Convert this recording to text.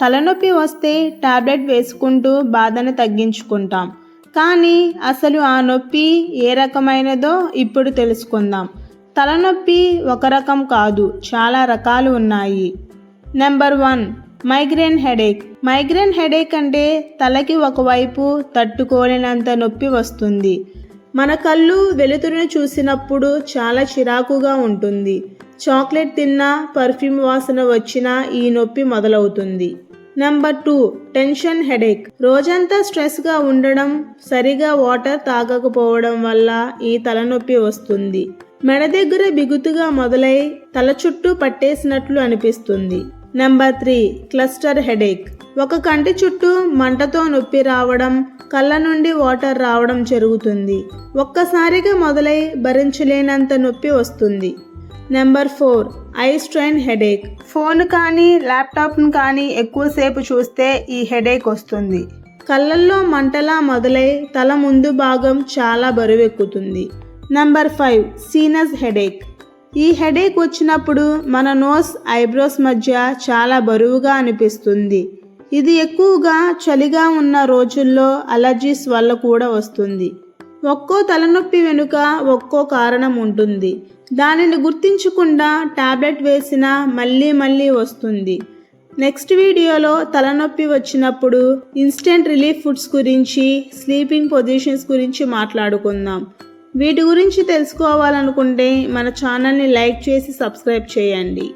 తలనొప్పి వస్తే టాబ్లెట్ వేసుకుంటూ బాధను తగ్గించుకుంటాం. కానీ అసలు ఆ నొప్పి ఏ రకమైనదో ఇప్పుడు తెలుసుకుందాం. తలనొప్పి ఒక రకం కాదు చాలా రకాలు ఉన్నాయి. Number one migraine headache. Migraine headache అంటే తలకి ఒకవైపు తట్టుకోలేనంత నొప్పి వస్తుంది. మన కళ్ళు వెలుతురును చూసినప్పుడు చాలా చిరాకుగా ఉంటుంది. చాక్లెట్ తిన్నా పర్ఫ్యూమ్ వాసన వచ్చినా ఈ నొప్పి మొదలవుతుంది. నెంబర్ టూ టెన్షన్ హెడేక్ రోజంతా స్ట్రెస్గా ఉండడం సరిగా వాటర్ తాగకపోవడం వల్ల ఈ తలనొప్పి వస్తుంది. మెడ దగ్గర బిగుతుగా మొదలై తల చుట్టూ పట్టేసినట్లు అనిపిస్తుంది. నెంబర్ త్రీ క్లస్టర్ హెడేక్ ఒక కంటి చుట్టూ మంటతో నొప్పి రావడం కళ్ళ నుండి వాటర్ రావడం జరుగుతుంది. ఒక్కసారిగా మొదలై భరించలేనంత నొప్పి వస్తుంది. Number four eye strain headache. Phone కానీ ల్యాప్టాప్ను కానీ ఎక్కువసేపు చూస్తే ఈ హెడేక్ వస్తుంది. కళ్ళల్లో మంటలా మొదలై తల ముందు భాగం చాలా బరువెక్కుతుంది. Number five sinus headache. ఈ హెడేక్ వచ్చినప్పుడు మన నోస్ ఐబ్రోస్ మధ్య చాలా బరువుగా అనిపిస్తుంది. ఇది ఎక్కువగా చలిగా ఉన్న రోజుల్లో అలర్జీస్ వల్ల కూడా వస్తుంది. ఒక్కో తలనొప్పి వెనుక ఒక్కో కారణం ఉంటుంది. దానిని గుర్తించకుండా టాబ్లెట్ వేసినా మళ్ళీ మళ్ళీ వస్తుంది. నెక్స్ట్ వీడియోలో తలనొప్పి వచ్చినప్పుడు ఇన్స్టెంట్ రిలీఫ్ ఫుడ్స్ గురించి స్లీపింగ్ పొజిషన్స్ గురించి మాట్లాడుకుందాం. వీటి గురించి తెలుసుకోవాలనుకుంటే మన ఛానల్ని లైక్ చేసి సబ్స్క్రైబ్ చేయండి.